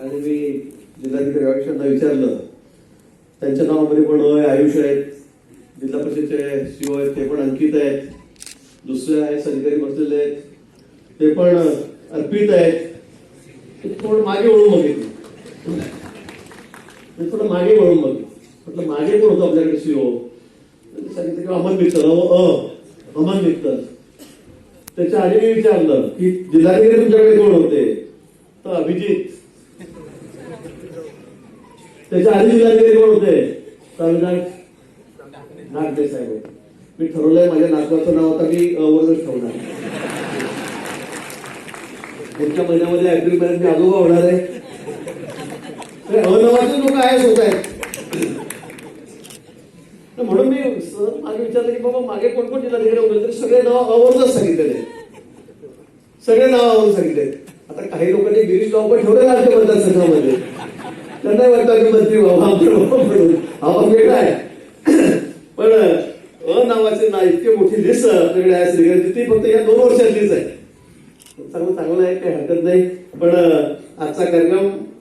आणि मी जिल्हाधिकारी आयुष्यांना विचारलं त्यांच्या नावामध्ये पण आहे, आयुष आहेत. जिल्हा परिषदचे सीओ आहेत ते पण अंकित आहेत. दुसरे आहेत अधिकारी बसलेले आहेत. ते पण अर्पित आहेत. थोडं मागे वळून बघितलं. थोडं मागे वळून बघितलं. म्हटलं मागे कोण होतं आपल्याकडे सीओ सांगितलं की अमन मित्तर अ अ, अमन मित्तर. त्याच्या आधी मी विचारलं की जिल्हाधिकारी तुमच्याकडे कोण होते तर अभिजित त्याच्या आधी जिल्हाधिकारी कोण होते? तर नागदे साहेब. मी ठरवलंय माझ्या नातवाचं नाव आता मी वरच ठेवणार. पुढच्या महिन्यामध्ये एप्रिल महिन्यात मी आजोबा होणार आहे. अनवाचे अनावाचे लोक आहेच होत आहेत. म्हणून मी सर मागे विचारलं की बाबा मागे कोण कोण जिल्हाधिकारी होते? तर सगळे नाव अवरूनच सांगितलेले सगळे नाव आवरून सांगितले आता काही लोकांनी गिरीश गाव ठेवले राज्य मतदारसंघामध्ये. नाही वाटतं की मंत्री व्हावा आमदार व्हावा वेगळा आहे. पण अ नावाचे ना इतके मोठी लिस्ट आपल्याकडे आहे श्रीगंधी ती फक्त या दोन वर्षातलीच आहे. चांगलं चांगलं आहे काही हरकत नाही. पण आजचा कार्यक्रम